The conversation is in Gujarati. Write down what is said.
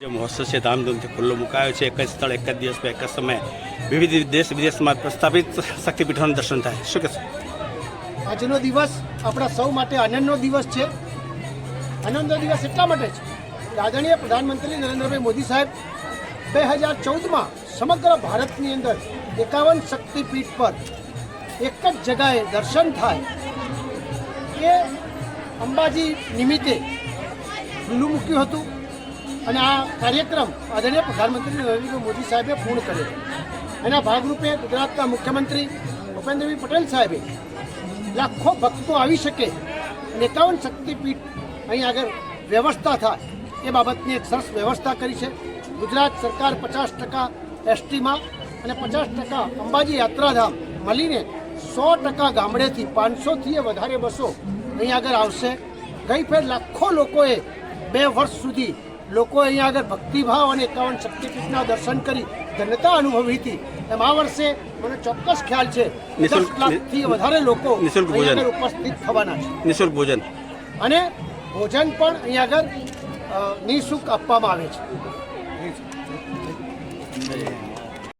જે મહોત્સવ છે ધામધૂમથી ખુલ્લો મુકાયો છે. એક જ સ્થળ, એક જ દિવસમાં એક જ સમયે વિવિધ દેશ વિદેશમાં પ્રસ્થાપિત શક્તિપીઠોનું દર્શન થાય. શું કહેશો? આજનો દિવસ આપણા સૌ માટે આનંદનો દિવસ છે. આનંદનો દિવસ એટલા માટે છે આદરણીય પ્રધાનમંત્રી નરેન્દ્રભાઈ મોદી સાહેબ બે હજાર ચૌદમાં સમગ્ર ભારતની અંદર એકાવન શક્તિપીઠ પર એક જ જગાએ દર્શન થાય. એ અંબાજી નિમિત્તે ખુલ્લું મૂક્યું હતું. અને આ કાર્યક્રમ આદરણીય પ્રધાનમંત્રી નરેન્દ્ર મોદી સાહેબે પૂર્ણ કર્યો. એના ભાગરૂપે ગુજરાતના મુખ્યમંત્રી ભૂપેન્દ્રભાઈ પટેલ સાહેબે લાખો ભક્તો આવી શકે અને એકાવન શક્તિપીઠ અહીં આગળ વ્યવસ્થા થાય એ બાબતની એક સરસ વ્યવસ્થા કરી છે. ગુજરાત સરકાર પચાસ ટકા એસટીમાં અને પચાસ ટકા અંબાજી યાત્રાધામ મળીને સો ટકા ગામડેથી પાંચસોથી વધારે બસો અહીં આગળ આવશે. ગઈ ફેર લાખો લોકોએ બે વર્ષ સુધી લોકો અહીંયા આગળ ભક્તિભાવ અને એકાવન શક્તિપીઠના દર્શન કરી ધન્યતા અનુભવી હતી. એમ આ વર્ષે મને ચોક્કસ ખ્યાલ છે દસ લાખથી વધારે લોકો નિઃશુલ્ક ભોજન. અહીંયા ઉપસ્થિત થવાના છે. નિઃશુલ્ક ભોજન. અને ભોજન પણ અહીંયા આગળ નિઃશુલ્ક આપવામાં આવે છે.